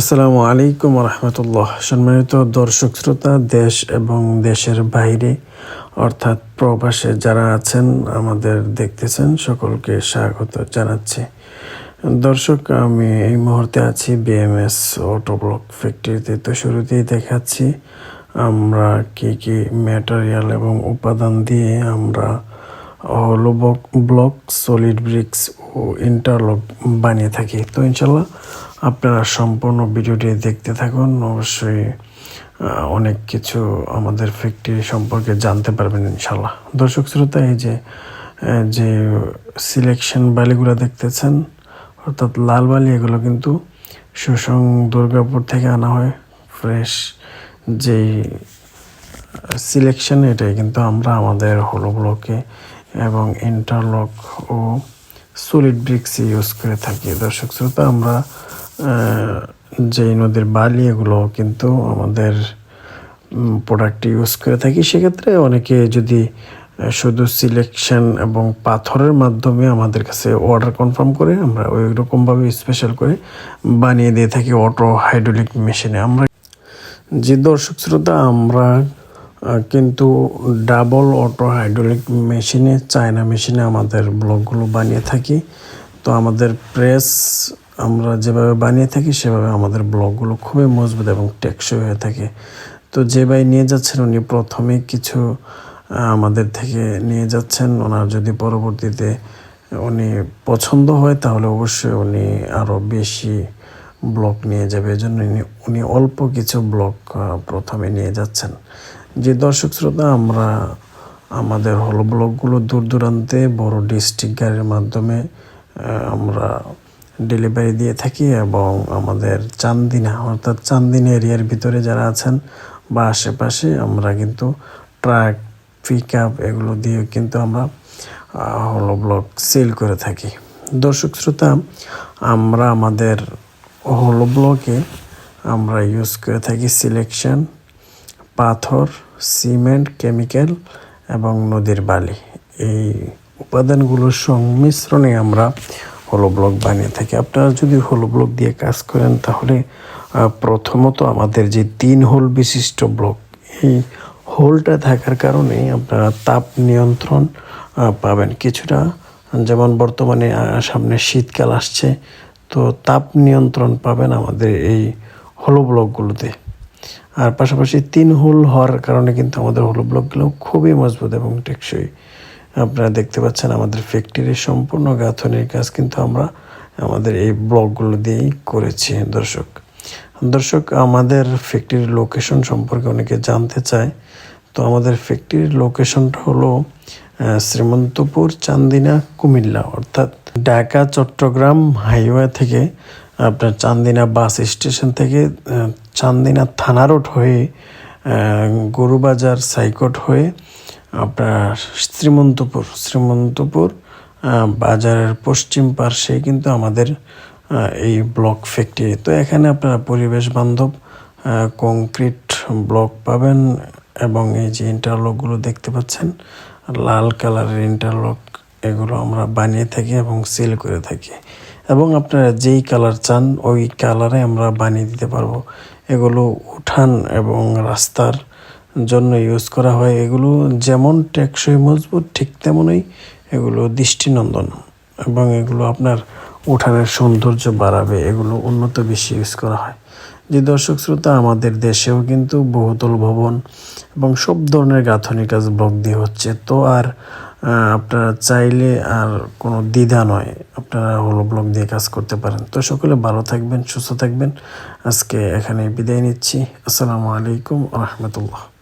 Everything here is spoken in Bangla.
আসসালামু আলাইকুম রহমতুল্লাহ সম্মানিত দর্শক শ্রোতা, দেশ এবং দেশের বাইরে, অর্থাৎ প্রবাসে যারা আছেন, আমাদের দেখতেছেন, সকলকে স্বাগত জানাচ্ছি। দর্শক, আমি এই মুহূর্তে আছি বিএমএস অটো ব্লক ফ্যাক্টরিতে তো শুরুতেই দেখাচ্ছি, আমরা কি কি ম্যাটেরিয়াল এবং উপাদান দিয়ে আমরা হলো ব্লক সলিড ব্রিক্স ও ইন্টারলক বানিয়ে থাকি। তো ইনশাল্লাহ আপনারা সম্পূর্ণ ভিডিওটি দেখতে থাকুন। অবশ্যই অনেক কিছু আমাদের ফ্যাক্টরি সম্পর্কে জানতে পারবেন ইনশাল্লাহ। দর্শক শ্রোতা, এই যে যে সিলেকশন বালিগুলো দেখতেছেন, অর্থাৎ লাল বালি, এগুলো কিন্তু সুসং দুর্গাপুর থেকে আনা হয়। ফ্রেশ যেই সিলেকশন এটাই কিন্তু আমরা আমাদের হলো ব্লকে এবং ইন্টারলক ও সলিড ব্রিক্স ইউজ করে থাকি। দর্শক শ্রোতা, আমরা যেই নদীর বালি এগুলো কিন্তু আমাদের প্রোডাক্ট ইউজ করে থাকি। সেক্ষেত্রে অনেকে যদি শুধু সিলেকশন এবং পাথরের মাধ্যমে আমাদের কাছে অর্ডার কনফার্ম করে, আমরা ওই রকমভাবে স্পেশাল করে বানিয়ে দিয়ে থাকি অটো হাইড্রোলিক মেশিনে আমরা, যে দর্শক শ্রোতা, আমরা কিন্তু ডাবল অটো হাইড্রোলিক মেশিনে চায়না মেশিনে আমাদের ব্লকগুলো বানিয়ে থাকি। তো আমাদের প্রেস আমরা যেভাবে বানিয়ে থাকি, সেভাবে আমাদের ব্লকগুলো খুবই মজবুত এবং টেকসই হয়ে থাকে। তো যে ভাই নিয়ে যাচ্ছেন, উনি প্রথমে কিছু আমাদের থেকে নিয়ে যাচ্ছেন। ওনার যদি পরবর্তীতে উনি পছন্দ হয়, তাহলে অবশ্যই উনি আরও বেশি ব্লক নিয়ে যাবে। এজন্য উনি- উনি অল্প কিছু ব্লক প্রথমে নিয়ে যাচ্ছেন। যে দর্শক শ্রোতা, আমরা আমাদের হল ব্লকগুলো দূর দূরান্তে বড় ডিস্ট্রিক্ট গাড়ির মাধ্যমে আমরা ডেলিভারি দিয়ে থাকি এবং আমাদের চান্দিনা, অর্থাৎ চান্দিনা এরিয়ার ভিতরে যারা আছেন বা আশেপাশে, আমরা কিন্তু ট্রাক পিক আপ এগুলো দিয়ে কিন্তু আমরা হলো ব্লক সেল করে থাকি। দর্শক শ্রোতা, আমরা আমাদের হলো ব্লকে আমরা ইউজ করে থাকি সিলেকশন পাথর, সিমেন্ট, কেমিক্যাল এবং নদীর বালি। এই উপাদানগুলোর সংমিশ্রণে আমরা হলো ব্লক বানিয়ে থাকি। আপনারা যদি হলো ব্লক দিয়ে কাজ করেন, তাহলে প্রথমত আমাদের যে তিন হোল বিশিষ্ট ব্লক, এই হোলটা থাকার কারণে আপনারা তাপ নিয়ন্ত্রণ পাবেন। কিছুটা, যেমন বর্তমানে সামনে শীতকাল আসছে, তো তাপ নিয়ন্ত্রণ পাবেন আমাদের এই হলো ব্লকগুলোতে। আর পাশাপাশি তিন হোল হওয়ার কারণে কিন্তু আমাদের হোলো ব্লকগুলো খুবই মজবুত এবং টেকসই। আপনারা দেখতে পাচ্ছেন আমাদের ফ্যাক্টরির সম্পূর্ণ গাঁথনির কাজ কিন্তু আমরা আমাদের এই ব্লকগুলো দিয়েই করেছি, দর্শক। দর্শক, আমাদের ফ্যাক্টরির লোকেশন সম্পর্কে অনেকে জানতে চায়। তো আমাদের ফ্যাক্টরির লোকেশনটা হলো শ্রীমন্তপুর, চান্দিনা, কুমিল্লা, অর্থাৎ ঢাকা, চট্টগ্রাম হাইওয়ে থেকে আপনার চান্দিনা বাস স্টেশন থেকে চান্দিনা থানা রোড হয়ে গরুবাজার সাইকট হয়ে আপনার শ্রীমন্তপুর শ্রীমন্তপুর বাজারের পশ্চিম পার্শ্বে কিন্তু আমাদের এই ব্লক ফ্যাক্টরি তো এখানে আপনারা পরিবেশ বান্ধব কংক্রিট ব্লক পাবেন এবং এই যে ইন্টারলকগুলো দেখতে পাচ্ছেন, লাল কালারের ইন্টারলক এগুলো আমরা বানিয়ে থাকি এবং সেল করে থাকি। এবং আপনারা যেই কালার চান, ওই কালারে আমরা বানিয়ে দিতে পারব। এগুলো উঠান এবং রাস্তার জন্য ইউজ করা হয়। এগুলো যেমন টেকসই মজবুত, ঠিক তেমনই এগুলো দৃষ্টিনন্দন এবং এগুলো আপনার উঠানের সৌন্দর্য বাড়াবে। এগুলো উন্নত বেশি ইউজ করা হয়। যে দর্শক শ্রোতা, আমাদের দেশেও কিন্তু বহুতল ভবন এবং সব ধরনের গাঁথনি কাজ ব্লক দিয়ে হচ্ছে। তো আর আপনারা চাইলে আর কোনো দ্বিধা নয়। আপনারা হলো ব্লক দিয়ে কাজ করতে পারেন। তো সকলে ভালো থাকবেন, সুস্থ থাকবেন। আজকে এখানে বিদায় নিচ্ছি। আসসালামু আলাইকুম রহমতুল্লাহ।